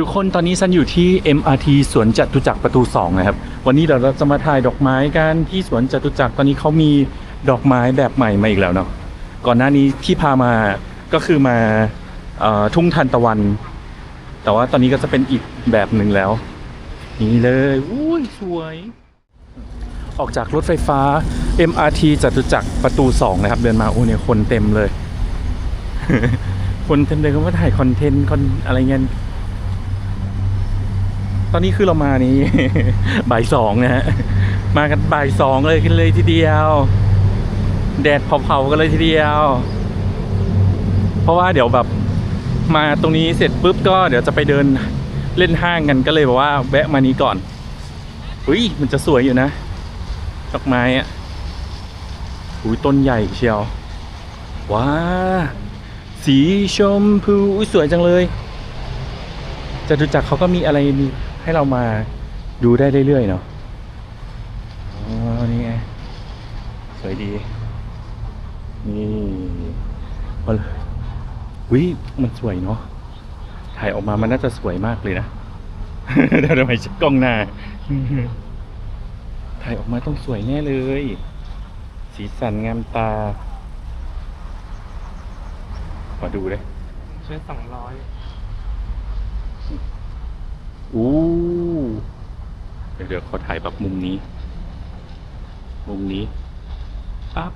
ทุกคนตอนนี้ฉันอยู่ที่ MRT สวนจตุจักรประตู2นะครับ วันนี้เราจะมาถ่ายดอกไม้กันที่สวนจตุจักรตอนนี้เขามีดอกไม้แบบใหม่มาอีกแล้วเนาะก่อนหน้านี้ที่พามาก็คือมาออทุ่งทานตะวัน แต่ว่าตอนนี้ก็จะเป็นอีกแบบหนึ่งแล้ว นี่เลยอุ้ยสวย ออกจากรถไฟฟ้า MRT จตุจักรประตู2นะครับ เดินมาโอ้เนี่ยคนเต็มเลย คนเต็มเลยเขามาถ่ายคอนเทนต์คอนอะไรเงี้ย ตอนนี้คือเรามานี้ บ่ายสองนะฮะ มากันบ่ายสองเลยกันเลยทีเดียว แดดเผาๆกันเลยทีเดียว เพราะว่าเดี๋ยวแบบมาตรงนี้เสร็จปุ๊บก็เดี๋ยวจะไปเดินเล่นห้างกันก็เลยบอกว่าแวะมานี้ก่อนอุ้ยมันจะสวยอยู่นะดอกไม้อะอุ้ยต้นใหญ่เชียวว้าสีชมพูอุ๊ยสวยจังเลยจตุจักรเขาก็มีอะไร ให้เรามาดูได้เรื่อยๆเนาะอ๋อนี่ไงสวยดีนี่มาเลยวิมันสวยเนาะถ่ายออกมามันน่าจะสวยมากเลยนะเดี๋ยวทำไมชักกล้องหน้าถ่ายออกมาต้องสวยแน่เลย สีสันงามตาขอดูเลยใช้สองร้อยอู้ เดี๋ยวเขอถ่ายแบบมุมนี้ มุมนี้ปั๊บ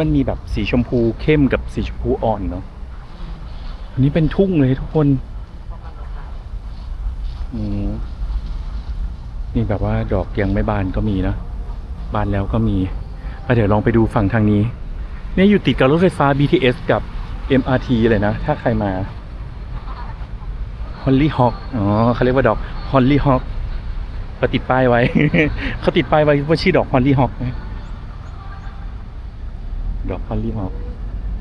มันมีแบบสีชมพูเข้มกับสีชมพูอ่อนเนาะอันนี้เป็นทุ่งเลยทุกคนอืนี่แบบว่าดอกยังไม่บานก็มีนะบานแล้วก็มีเดี๋ยวลองไปดูฝั่งทางนี้เนี่ยอยู่ติดกับรถไฟฟ้า BTS กับ MRT เลยนะ ถ้าใครมาฮอลลี่ฮอกอ๋อเขาเรียกว่าดอกฮอลลี่ฮอก เขาติดป้ายไว้ เขาติดป้ายไว้ว่าชื่อดอกฮอลลี่ฮอกนะดอกฮอลลี่ฮอก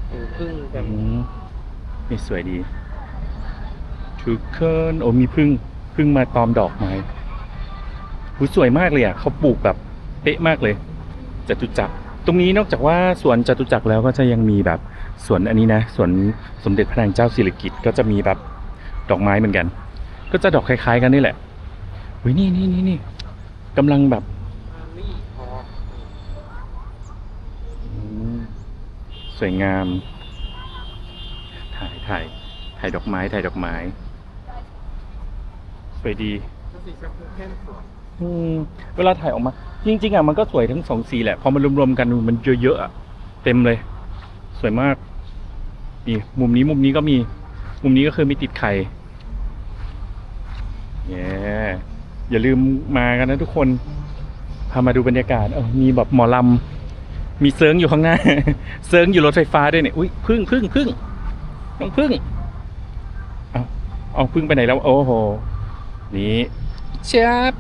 หูพึ่งแบอืบมนี่สวยดีทุกคนโอ้มีพึ่งพึ่งมาตอมดอกไม้หูสวยมากเลยอะเขาปลูกแบบเป๊ะมากเลยจตุจักรตรงนี้นอกจากว่าสวนจตุจักรแล้วก็จะยังมีแบบสวนอันนี้นะสวนสมเด็จพระนางเจ้าสิริกิติ์ก็จะมีแบบดอกไม้เหมือนกัน ก็จะดอกคล้าย ๆ กันนี่แหละ เฮ้ยนี่นี่นี่นี่กำลังแบบสวยงาม ถ่ายถ่ายถ่ายดอกไม้ ถ่ายดอกไม้ สวยดีเวลาถ่ายออกมา จริง ๆอะมันก็สวยทั้งสองสีแหละ พอมันรวมๆกันมันเยอะๆอะเต็มเลย สวยมากนี่มุมนี้มุมนี้ก็มี มุมนี้ก็คือมีติดไข่ เย้ อย่าลืมมากันนะทุกคนพามาดูบรรยากาศเออมีแบบหมอลำมีเซิร์งอยู่ข้างหน้า เซิร์งอยู่รถไฟฟ้าด้วยเนี่ยอุ้ยพึ่งพึ่งพึ่งน้องพึ่งเอาเอาพึ่งไปไหนแล้ว โอ้โหนี่ชับ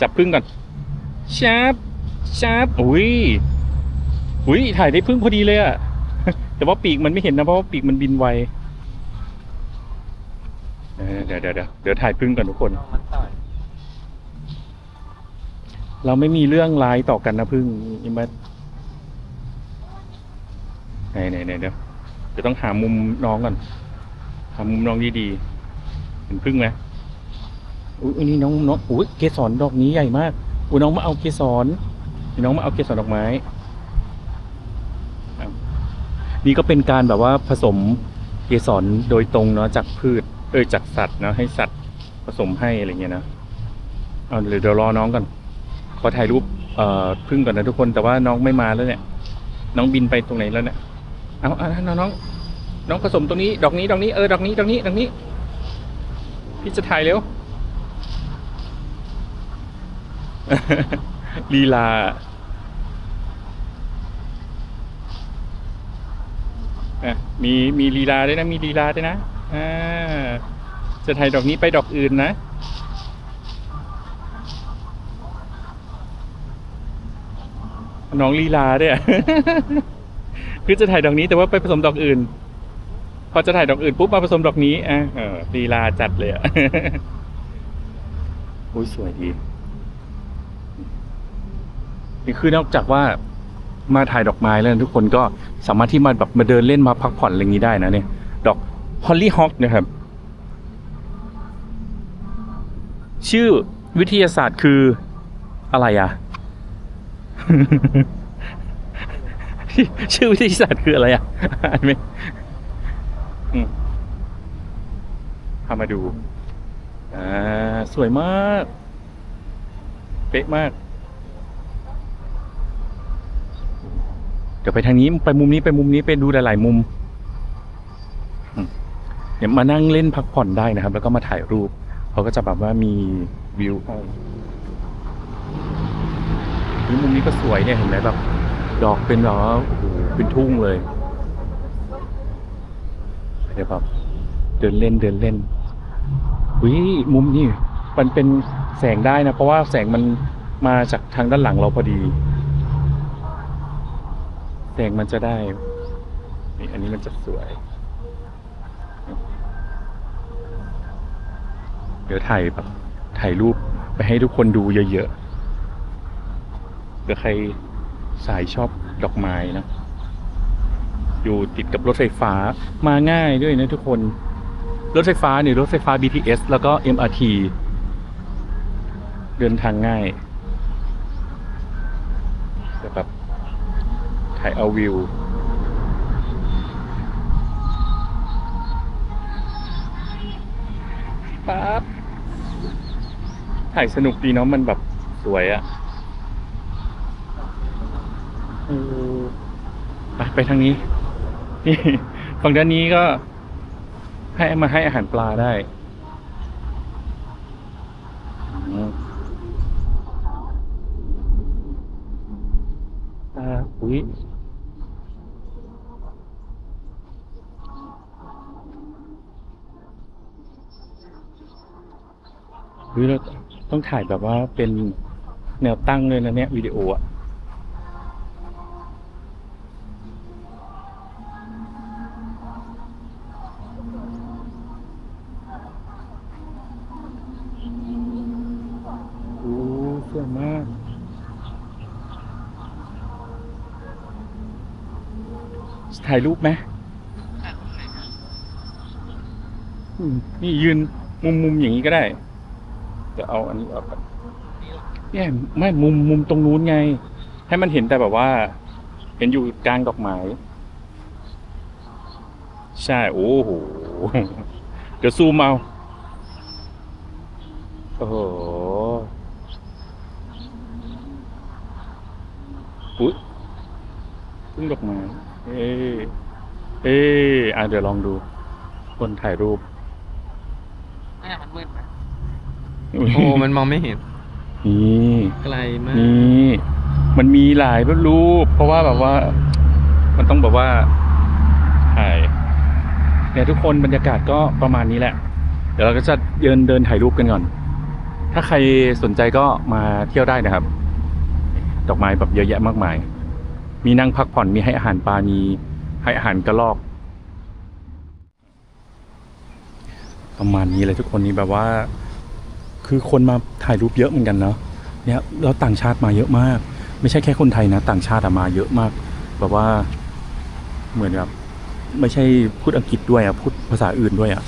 จับพึ่งก่อนชับชับอุ้ยอุ้ยถ่ายได้พึ่งพอดีเลยอะแต่ว่าปีกมันไม่เห็นนะเพราะว่าปีกมันบินไวเออเดี๋ยวเดี๋ยวเดี๋ยวเดี๋ยวถ่ายพึ่งก่อนทุกคน ลองมันต่อย เราไม่มีเรื่องร้ายต่อกันนะพึ่งอิมัดไหนไหนไหนเดี๋ยวเดี๋ยวต้องหามุมน้องก่อนหามุมน้องดีๆเห็นพึ่งไหมอุ้ยนนี้น้องน้องอุ้ยเกสรดอกนี้ใหญ่มากอุ้ยน้องมาเอาเกสรนี่น้องมาเอาเกสรดอกไม้นี่ก็เป็นการแบบว่าผสมเกสรโดยตรงเนาะจากพืชเอยจากสัตว์เนาะให้สัตว์ผสมให้อะไรเงี้ยนะเอาเดี๋ยวเดี๋ยวรอน้องก่อน ขอถ่ายรูปเอ่อพึ่งก่อนนะทุกคนแต่ว่าน้องไม่มาแล้วเนี่ย น้องบินไปตรงไหนแล้วเนี่ยเอาเอาน้องน้องน้องผสมตรงนี้ ดอกนี้ดอกนี้เออดอกนี้ดอกนี้ดอกนี้ พี่จะถ่ายเร็วลีลาอะมีมีลีลาด้วยนะมีลีลาด้วยนะอ่าจะถ่ายดอกนี้ไปดอกอื่นนะ น้องลีลาเด้วยคือจะถ่ายดอกนี้แต่ว่าไปผสมดอกอื่น พอจะถ่ายดอกอื่นปุ๊บมาผสมดอกนี้อะเออลีลาจัดเลยอะอุ้ยสวยดีนี่คือนอกจากว่ามาถ่ายดอกไม้แล้วทุกคนก็สามารถที่มาแบบมาเดินเล่นมาพักผ่อนอะไรนี้ได้นะเนี่ย ดอกฮอลลี่ฮอคนะครับ ชื่อวิทยาศาสตร์คืออะไรอะ ชื่อวิทยาศาสตร์คืออะไรอะอ่านไหมอืมพามาดู อ่า สวยมาก เป๊ะมาก เดี๋ยวไปทางนี้ไปมุมนี้ไปมุมนี้ไปดูหลาย ๆ มุมเดี๋ยวมานั่งเล่นพักผ่อนได้นะครับ แล้วก็มาถ่ายรูป เขาก็จะแบบว่ามีวิวให้ มุมนี้ก็สวยเนี่ยเห็นไหมแบบดอกเป็นแบบว่าโอ้โหเป็นทุ่งเลยเดี๋ยวแบบเดินเล่นเดินเล่นวิมุมนี้มันเป็นแสงได้นะ เพราะว่าแสงมันมาจากทางด้านหลังเราพอดี แสงมันจะได้นี่อันนี้มันจะสวย เดี๋ยวถ่ายแบบถ่ายรูปไปให้ทุกคนดูเยอะ ๆเดี๋ยวใครสายชอบดอกไม้นะ อยู่ติดกับรถไฟฟ้ามาง่ายด้วยนะทุกคน รถไฟฟ้าเนี่ยรถไฟฟ้า BTS แล้วก็ MRT เดินทางง่ายแต่แบบถ่ายเอาวิวปั๊บถ่ายสนุกดีเนาะมันแบบสวยอะ ไปไปทางนี้ นี่ฝั่งด้านนี้ก็ให้มาให้อาหารปลาได้อืมอ่าอุ้ยเฮ้ยเราต้องถ่ายแบบว่าเป็นแนวตั้งเลยนะเนี่ยวิดีโออะโอ้สวยมาก ถ่ายรูปไหมนี่ยืนมุมมุมอย่างนี้ก็ได้ จะเอาอันนี้ออกก่อนเนี่ยไม่มุมมุมตรงนู้นไง ให้มันเห็นแต่แบบว่า เห็นอยู่กลางดอกไม้ใช่ โอ้โห เดี๋ยวซูมเอาโอ้โหอุ๊ยพึ่งดอกไม้ เอ๊ะเอ๊ะอะเดี๋ยวลองดู คนถ่ายรูปแม่มันมืดไหมโอ้มันมองไม่เห็น นี่ไกลมากนี่มันมีหลายรูป เพราะว่าแบบว่า มันต้องแบบว่าถ่ายเนี่ยทุกคนบรรยากาศก็ประมาณนี้แหละ เดี๋ยวเราก็จะเดินเดินถ่ายรูปกันก่อน ถ้าใครสนใจก็มาเที่ยวได้นะครับ ดอกไม้แบบเยอะแยะมากมาย มีนั่งพักผ่อนมีให้อาหารปลา มีให้อาหารกระรอก ประมาณนี้เลยทุกคนนี้แบบว่า คือคนมาถ่ายรูปเยอะเหมือนกันเนาะเนี่ยแล้วต่างชาติมาเยอะมาก ไม่ใช่แค่คนไทยนะ ต่างชาติมาเยอะมาก แบบว่าเหมือนแบบไม่ใช่พูดอังกฤษด้วยอะพูดภาษาอื่นด้วยอะ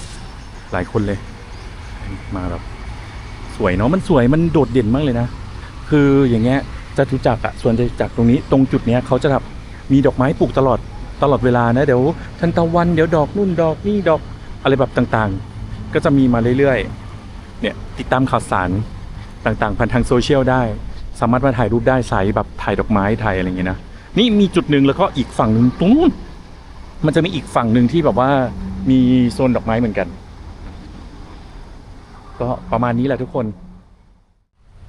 หลายคนเลย มาแบบ สวยเนาะมันสวยมันโดดเด่นมากเลยนะ คืออย่างเงี้ย จตุจักรอะส่วนจตุจักรตรงนี้ตรงจุดเนี้ยเขาจะแบบมีดอกไม้ปลูกตลอดตลอดเวลานะเดี๋ยวทันตะวันเดี๋ยวดอกนู่นดอกนี่ดอกอะไรแบบต่างๆ ก็จะมีมาเรื่อยๆเนี่ยติดตามข่าวสารต่างๆผ่านทางโซเชียลได้ สามารถมาถ่ายรูปได้สายแบบถ่ายดอกไม้ถ่ายอะไรอย่างเงี้ยนะนี่มีจุดหนึ่งแล้วก็อีกฝั่งหนึ่งตรงนู้นมันจะมีอีกฝั่งหนึ่งที่แบบว่ามีโซนดอกไม้เหมือนกัน ก็ประมาณนี้แหละทุกคน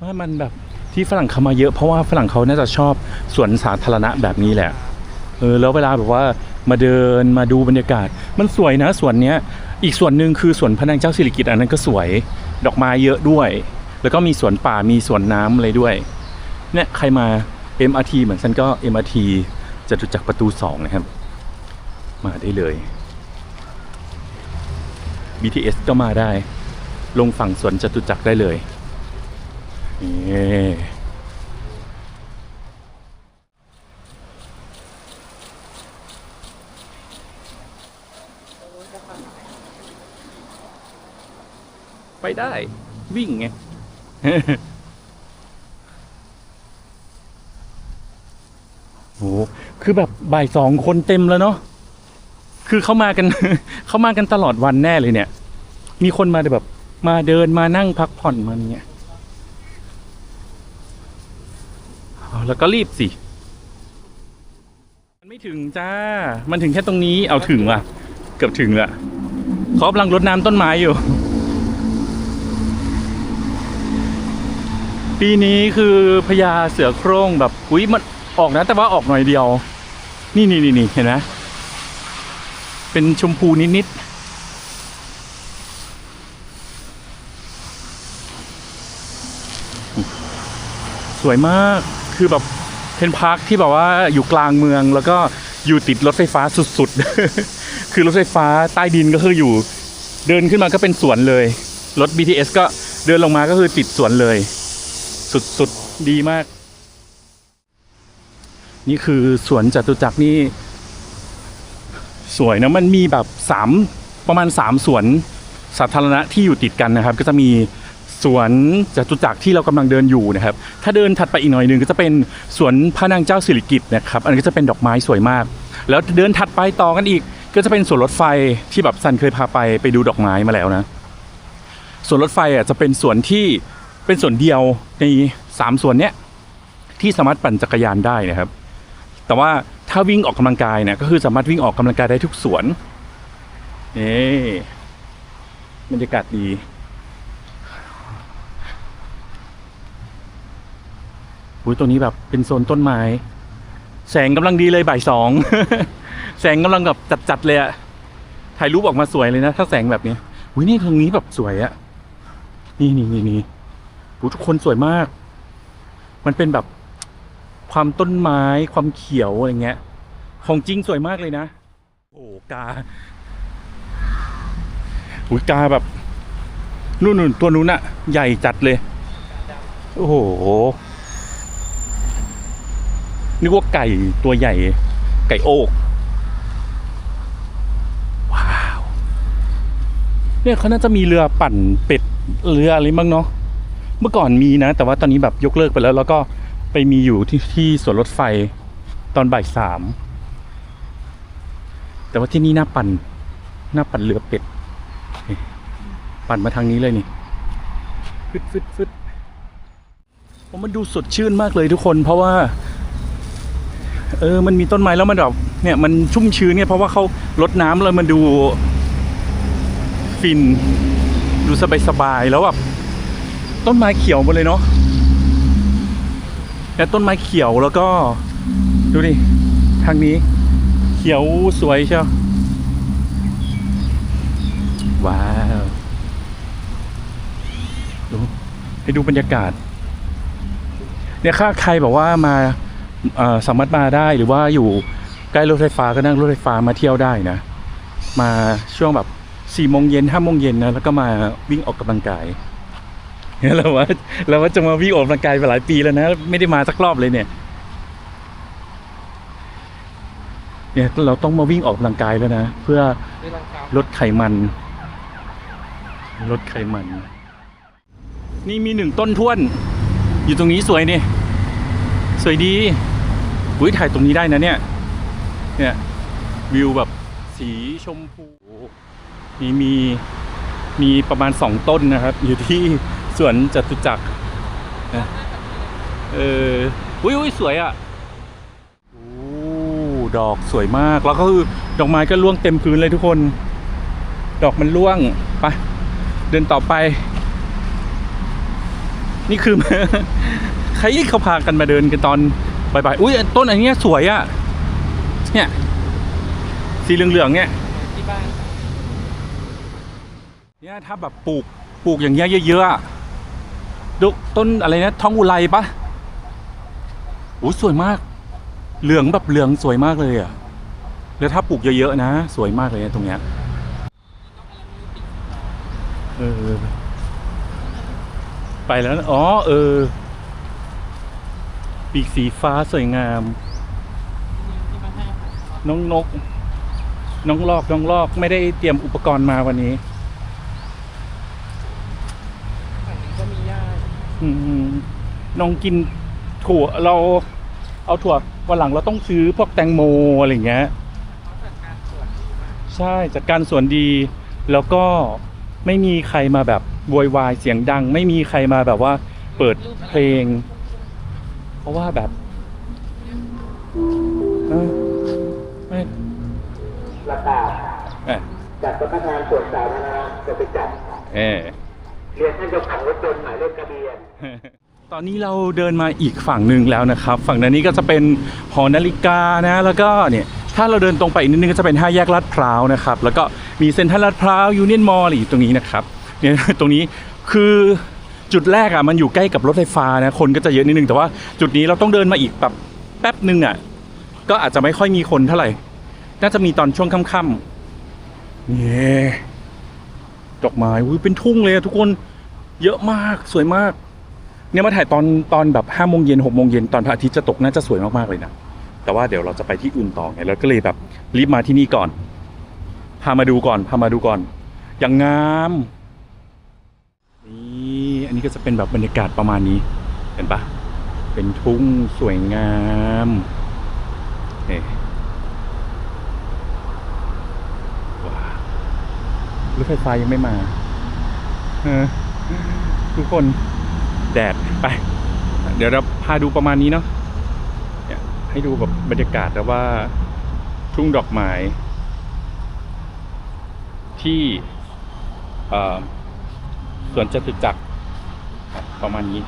ว่ามันแบบ ที่ฝรั่งเขามาเยอะเพราะว่าฝรั่งเขาน่าจะชอบสวนสาธารณะแบบนี้แหละเออแล้วเวลาแบบว่ามาเดินมาดูบรรยากาศ มันสวยนะสวนเนี้ยอีกส่วนหนึ่งคือสวนพระนางเจ้าสิริกิติ์อันนั้นก็สวย ดอกไม้เยอะด้วย แล้วก็มีสวนป่ามีสวนน้ำอะไรด้วยเนี่ยใครมา MRT เหมือนฉันก็ MRT จตุจักรประตูสองนะครับ มาได้เลย BTS ก็มาได้ ลงฝั่งสวนจตุจักรได้เลย นี่ไปได้วิ่งไงโหคือแบบบ่ายสองคนเต็มแล้วเนาะคือเขามากัน เขามากันตลอดวันแน่เลยเนี่ย มีคนมาแบบมาเดินมานั่งพักผ่อนมาเนี่ยเอา แล้วก็รีบสิ มันไม่ถึงจ้า มันถึงแค่ตรงนี้ เอาถึงว่ะ เกือบถึงละเขากำลังรดน้ำต้นไม้อยู่ ปีนี้คือพญาเสือโคร่งแบบอุ้ยมันออกนะ แต่ว่าออกหน่อยเดียว นี่นี่นี่นี่เห็นไหมเป็นชมพูนิดๆสวยมาก คือแบบเป็นพาร์คที่แบบว่าอยู่กลางเมืองแล้วก็อยู่ติดรถไฟฟ้าสุดๆ คือรถไฟฟ้าใต้ดินก็คืออยู่ เดินขึ้นมาก็เป็นสวนเลย รถ BTS ก็เดินลงมาก็คือติดสวนเลย สุดๆ ดีมาก นี่คือสวนจตุจักรนี่ สวยนะมันมีแบบสามประมาณสามสวนสาธารณะที่อยู่ติดกันนะครับ ก็จะมี สวนจตุจักรที่เรากำลังเดินอยู่นะครับ ถ้าเดินถัดไปอีกหน่อยหนึ่งก็จะเป็นสวนพระนางเจ้าสิริกิติ์นะครับ อันนี้ก็จะเป็นดอกไม้สวยมาก แล้วเดินถัดไปต่อกันอีก ก็จะเป็นสวนรถไฟที่แบบซันเคยพาไปไปดูดอกไม้มาแล้วนะสวนรถไฟอะจะเป็นสวนที่เป็นสวนเดียวในสามสวนเนี้ยที่สามารถปั่นจักรยานได้นะครับ แต่ว่าถ้าวิ่งออกกำลังกายเนี่ยก็คือสามารถวิ่งออกกำลังกายได้ทุกสวนนี่บรรยากาศดี อุ้ยตรงนี้แบบเป็นโซนต้นไม้ แสงกำลังดีเลยบ่ายสอง แสงกำลังแบบจัดๆเลยอะถ่ายรูปออกมาสวยเลยนะ ถ้าแสงแบบนี้อุ้ยนี่ตรงนี้แบบสวยอะนี่นี่นี่นี่ทุกคนสวยมาก มันเป็นแบบความต้นไม้ความเขียวอะไรเงี้ย ของจริงสวยมากเลยนะ โอ้กาอุ้ยกาแบบนู่นนู่นตัวนู้นอะใหญ่จัดเลย โอ้โห นึกว่าไก่ตัวใหญ่ ไก่โอกว้าว เนี่ยเขาน่าจะมีเรือปั่นเป็ดเรืออะไรบ้างเนาะเมื่อก่อนมีนะ แต่ว่าตอนนี้แบบยกเลิกไปแล้ว แล้วก็ไปมีอยู่ที่ที่สวนรถไฟตอนบ่ายสามแต่ว่าที่นี่น่าปั่นน่าปั่นเรือเป็ด ปั่นมาทางนี้เลยนี่ฟึดฟึดฟึดผมมันดูสดชื่นมากเลยทุกคน เพราะว่า เออมันมีต้นไม้แล้วมันแบบเนี่ยมันชุ่มชื้นเนี่ยเพราะว่าเขาลดน้ำเลยมันดูฟิน ดูสบายสบายๆแล้วแบบต้นไม้เขียวหมดเลยเนาะแต่ต้นไม้เขียวแล้วก็ ดูดิทางนี้ เขียวสวยเชียวว้าวดูให้ดูบรรยากาศ เนี่ยถ้าใครบอกว่ามา สามารถมาได้หรือว่าอยู่ใกล้รถไฟฟ้าก็นั่งรถไฟฟ้ามาเที่ยวได้นะ มาช่วงแบบสี่โมงเย็นห้าโมงเย็นนะแล้วก็มาวิ่งออกกำลังกายเนี่ยเราว่าเราว่าจะมาวิ่งออกกำลังกายไปหลายปีแล้วนะ ไม่ได้มาสักรอบเลยเนี่ย เนี่ยเราต้องมาวิ่งออกกำลังกายแล้วนะ เพื่อลดไขมัน ลดไขมัน นี่มีหนึ่งต้นท้วน อยู่ตรงนี้สวยนี่สวยดี อุ้ยถ่ายตรงนี้ได้นะเนี่ย เนี่ยวิวแบบสีชมพูนี่มีมีประมาณสองต้นนะครับ อยู่ที่สวนจตุจักรนะเอออุ้ยอุ้ยสวยอะโอ้ดอกสวยมากแล้วก็คือดอกไม้ก็ร่วงเต็มพื้นเลยทุกคน ดอกมันร่วงไปเดินต่อไป นี่คือ ใครเขาพากันมาเดินกันตอน บ่ายอุ้ยต้นอันนี้สวยอะเนี่ยสีเหลืองๆเนี่ยที่บ้านเนี่ยถ้าแบบปลูกปลูกอย่างเงี้ยเยอะๆอะดูต้นอะไรนะท้องอุไรปะโอ้สวยมาก เหลืองแบบเหลืองสวยมากเลยอะแล้วถ้าปลูกเยอะๆนะ สวยมากเลยนะตรงเนี้ยเออไปแล้ว อ๋อ เออ ปีกสีฟ้าสวยงาม น้องนก น้องลอกน้องลอกไม่ได้เตรียมอุปกรณ์มาวันนี้ฝั่งนี้ก็มีหญ้าอืมน้องกินถั่วเราเอาถั่ววันหลังเราต้องซื้อพวกแตงโมอะไรอย่างเงี้ยใช่จัดการสวนดี แล้วก็ไม่มีใครมาแบบโวยวายเสียงดัง ไม่มีใครมาแบบว่าเปิดเพลง เพราะว่าแบบเออไม่ประกาศเออจากสำนักงานตรวจสาธารณะจะไปจับเออเรียนท่านเจ้าของรถยนต์หมายเลขทะเบียนตอนนี้เราเดินมาอีกฝั่งหนึ่งแล้วนะครับ ฝั่งด้านนี้ก็จะเป็นหอนาฬิกานะแล้วก็เนี่ยถ้าเราเดินตรงไปอีกนิดนึงก็จะเป็นห้าแยกลาดพร้าวนะครับแล้วก็มีเซ็นทรัลลาดพร้าวยูเนียนมอลล์อยู่ตรงนี้นะครับเนี่ยตรงนี้คือ จุดแรกอะมันอยู่ใกล้กับรถไฟฟ้านะคนก็จะเยอะนิดนึงแต่ว่าจุดนี้เราต้องเดินมาอีกแบบแป๊บนึงอะก็อาจจะไม่ค่อยมีคนเท่าไหร่ น่าจะมีตอนช่วงค่ำๆเนี่ยดอกไม้อุ้ยเป็นทุ่งเลยทุกคนเยอะมากสวยมาก เนี่ยมาถ่ายตอนตอนแบบห้าโมงเย็นหกโมงเย็นตอนพระอาทิตย์จะตกน่าจะสวยมากๆเลยนะแต่ว่าเดี๋ยวเราจะไปที่อื่นต่อไงเราก็เลยแบบรีบมาที่นี่ก่อน พามาดูก่อน พามาดูก่อนอย่างงาม นี่ก็จะเป็นแบบบรรยากาศประมาณนี้ เห็นปะเป็นทุ่งสวยงามนี่ว้าวรถไฟฟ้ายังไม่มาเออทุกคนแดดไป เดี๋ยวเราพาดูประมาณนี้เนาะเนี่ยให้ดูแบบบรรยากาศแล้วว่าทุ่งดอกไม้ที่สวนจตุจักร ประมาณนี้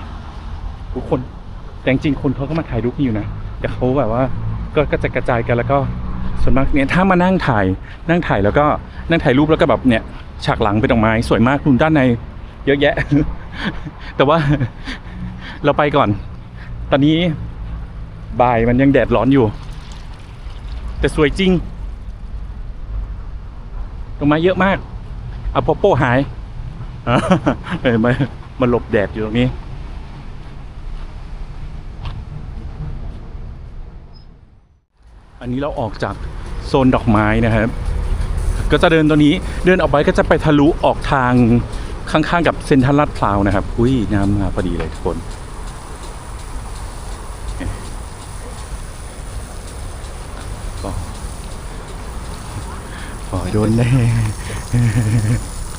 ทุกคนแต่จริงคนเขาก็มาถ่ายรูปอยู่นะแต่เขาแบบว่าก็กระจายกระจายกันแล้วก็ส่วนมากเนี่ยถ้ามานั่งถ่ายนั่งถ่ายแล้วก็นั่งถ่ายรูปแล้วก็แบบเนี่ยฉากหลังเป็นดอกไม้สวยมากคุณด้านในเยอะแยะ แต่ว่าเราไปก่อน ตอนนี้บ่ายมันยังแดดร้อนอยู่ แต่สวยจริงดอกไม้เยอะมากอะโปโป้หายอ่าเออม มาหลบแดดอยู่ตรงนี้ อันนี้เราออกจากโซนดอกไม้นะครับ ก็จะเดินตัวนี้เดินออกไปก็จะไปทะลุออกทางข้างๆกับเซ็นทรัลลาดพร้าวนะครับ อุ้ยน้ำมาพอดีเลยทุกคนก็โดนแน่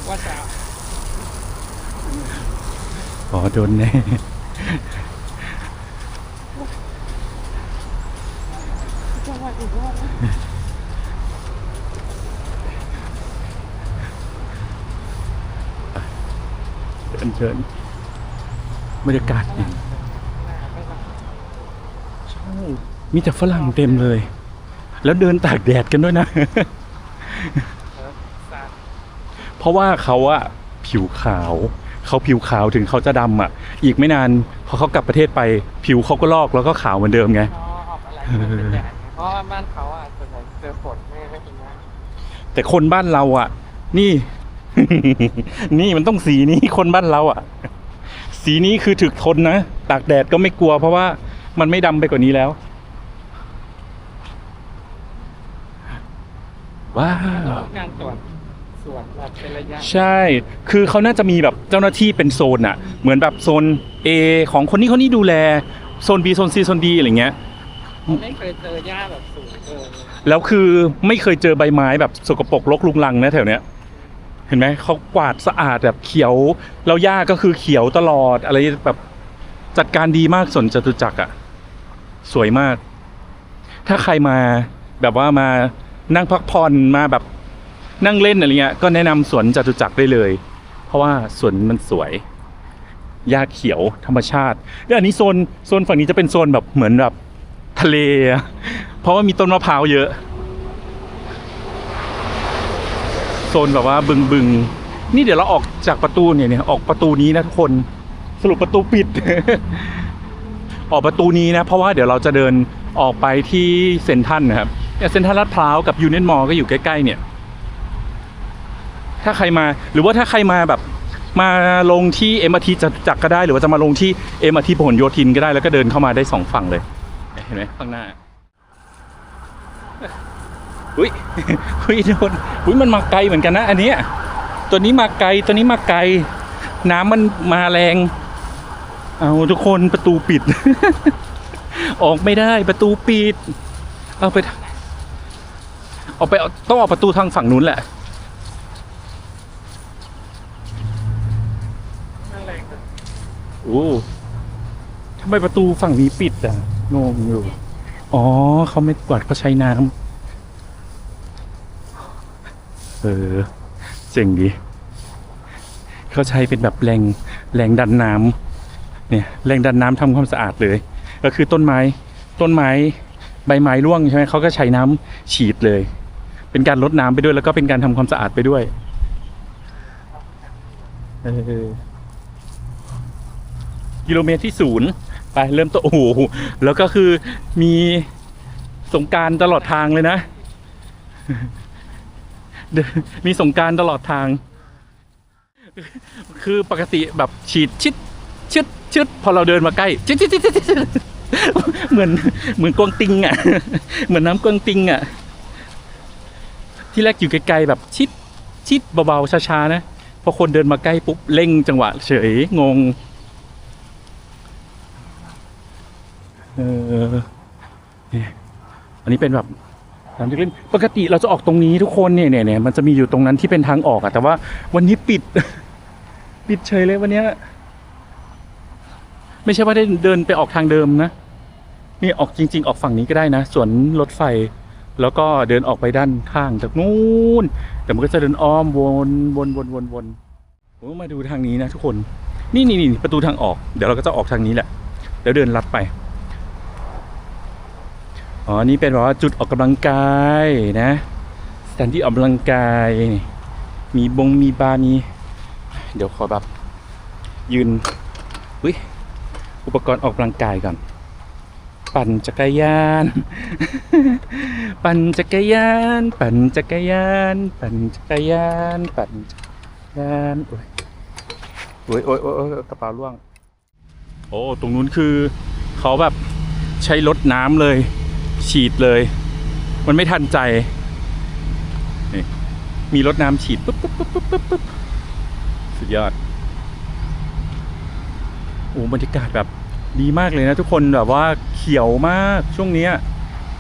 ว่าจะ อโดนแน่เชิญเชิญบรรยากาศดีใช่มีแต่ฝรั่งเต็มเลย แล้วเดินตากแดดกันด้วยนะ เพราะว่าเขาอะผิวขาว เขาผิวขาวถึงเขาจะดำอะอีกไม่นานพอเขากลับประเทศไปผิวเขาก็ลอกแล้วก็ขาวเหมือนเดิมไงชอบอะไรที่มันเป็นแดดเพราะว่าบ้านเขาอะส่วนใหญ่เจอฝนไม่ไม่เป็นไรแต่คนบ้านเราอะ นี่ นี่มันต้องสีนี้คนบ้านเราอะ สีนี้คือถึกทนนะตากแดดก็ไม่กลัว เพราะว่ามันไม่ดำไปกว่านี้แล้วว้าวงานตรวจสวนแบบ เป็นระยะ ใช่ คือเขาน่าจะมีแบบเจ้าหน้าที่เป็นโซนอะเหมือนแบบโซน A ของคนนี้คนนี้ดูแล โซน B โซน C โซน D อะไรเงี้ย ไม่เคยเจอหญ้าแบบสูงเกินเลยแล้วคือไม่เคยเจอใบไม้แบบสกปรกรกลุงลังนะแถวเนี้ย เห็นไหมเขากวาดสะอาดแบบเขียว แล้วหญ้าก็คือเขียวตลอดอะไรแบบจัดการดีมากสวนจตุจักรอะสวยมาก ถ้าใครมาแบบว่ามานั่งพักผ่อนมาแบบ นั่งเล่นอะไรเงี้ยก็แนะนำสวนจตุจักรได้เลย เพราะว่าสวนมันสวยหญ้าเขียวธรรมชาติแล้วอันนี้โซนโซนฝั่งนี้จะเป็นโซนแบบเหมือนแบบทะเล เพราะว่ามีต้นมะพร้าวเยอะ โซนแบบว่าบึงบึงนี่เดี๋ยวเราออกจากประตูเนี่ยเนี่ยออกประตูนี้นะทุกคนสรุปประตูปิด ออกประตูนี้นะ เพราะว่าเดี๋ยวเราจะเดินออกไปที่เซนทันนะครับเซนทรัลลาดพร้าวกับยูเนียนมอลก็อยู่ใกล้ๆเนี่ย ถ้าใครมา หรือว่าถ้าใครมาแบบมาลงที่เอ็มอาทีจะจักรก็ได้ หรือว่าจะมาลงที่เอ็มอาทีพหลโยธินก็ได้แล้วก็เดินเข้ามาได้สองฝั่งเลย เห็นไหมข้างหน้าอุ้ยอุ้ยโดนอุ้ยมันมาไกลเหมือนกันนะอันนี้ตัวนี้มาไกลตัวนี้มาไกล น้ำมันมาแรง เอาทุกคนประตูปิด ออกไม่ได้ประตูปิด เอาไปทางออกไปต้องออกประตูทางฝั่งนู้นแหละ โอ้ทำไมประตูฝั่งนี้ปิดอะงงอยู่ อ๋อเขาไม่กวาดเขาใช้น้ำเออ เจ๋งดีเขาใช้เป็นแบบแรงแรงดันน้ำเนี่ย แรงดันน้ำทำความสะอาดเลย ก็คือต้นไม้ต้นไม้ใบไม้ร่วงใช่ไหมเขาก็ใช้น้ำฉีดเลย เป็นการลดน้ำไปด้วยแล้วก็เป็นการทำความสะอาดไปด้วยเออ กิโลเมตรที่ศูนย์ไปเริ่มต้นโอ้โหแล้วก็คือมีสงการตลอดทางเลยนะ มีสงการตลอดทาง คือปกติแบบฉีดชิดชิดชิดพอเราเดินมาใกล้ชิดชิดชิดชิดเหมือนเหมือนกวางติงอะ เหมือนน้ำกวางติงอะ ที่แรกอยู่ไกลๆแบบชิดชิดเบาๆช้าๆนะพอคนเดินมาใกล้ปุ๊บเร่งจังหวะเฉยงง เออเนี่ยอันนี้เป็นแบบสนามเด็กเล่นปกติเราจะออกตรงนี้ทุกคนเนี่ยเนี่ยเนี่ยมันจะมีอยู่ตรงนั้นที่เป็นทางออกอะแต่ว่าวันนี้ปิด ปิดเฉยเลยวันเนี้ยไม่ใช่ว่าได้เดินไปออกทางเดิมนะนี่ออกจริง ๆ ออกฝั่งนี้ก็ได้นะสวนรถไฟ แล้วก็เดินออกไปด้านข้างจากนู้นแต่มันก็จะเดินอ้อมวนวนวนวนวนผมมาดูทางนี้นะทุกคน นี่นี่นี่ประตูทางออก เดี๋ยวเราก็จะออกทางนี้แหละ แล้วเดินลัดไป อ๋อ นี่เป็นแบบว่าจุดออกกำลังกายนะ สถานที่ออกกำลังกาย มีบงมีบาร์มีเดี๋ยวขอแบบยืน อุ้ย อุปกรณ์ออกกำลังกายก่อน ปั่นจักรยาน ปั่นจักรยาน ปั่นจักรยาน ปั่นจักรยาน ปั่นจักรยาน โอ้ยโอ้ยโอ้ยโอ้ยโอ้ยกระเป๋าล่วง โอ้ ตรงนู้นคือเขาแบบใช้รถน้ำเลย ฉีดเลย มันไม่ทันใจนี่มีรถน้ำฉีดปุ๊บปุ๊บปุ๊บปุ๊บปุ๊บสุดยอด โอ้บรรยากาศแบบดีมากเลยนะทุกคนแบบว่าเขียวมากช่วงนี้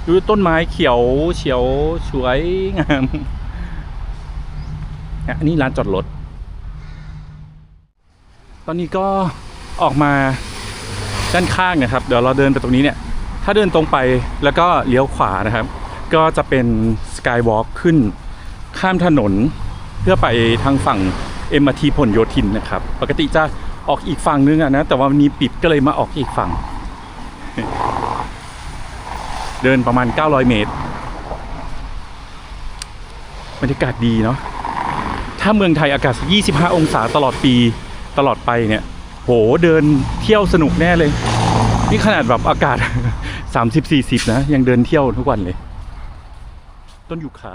ดูต้นไม้เขียวเฉียวสวยงามอันนี้ร้านจอดรถ ตอนนี้ก็ออกมาด้านข้างนะครับ เดี๋ยวเราเดินไปตรงนี้เนี่ย ถ้าเดินตรงไปแล้วก็เลี้ยวขวานะครับ ก็จะเป็นสกายวอล์กขึ้นข้ามถนนเพื่อไปทางฝั่ง MRT ผลโยธินนะครับ ปกติจะออกอีกฝั่งนึงอะนะ แต่ว่าวันนี้ปิดก็เลยมาออกอีกฝั่ง เดินประมาณ 900 เมตรบรรยากาศดีเนาะถ้าเมืองไทยอากาศ 25 องศาตลอดปีตลอดไปเนี่ย โหเดินเที่ยวสนุกแน่เลย นี่ขนาดแบบอากาศ 30 40 นะ ยังเดินเที่ยวทุกวันเลย ต้นยูคา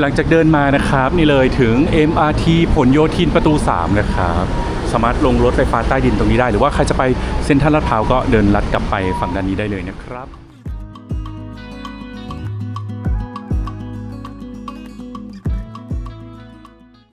หลังจากเดินมานะครับ นี่เลยถึง MRT ผลโยธินประตู 3 นะครับ สามารถลงรถไฟฟ้าใต้ดินตรงนี้ได้ หรือว่าใครจะไปเซ็นทรัลลาดพร้าวก็เดินลัดกลับไปฝั่งด้านนี้ได้เลยนะครับ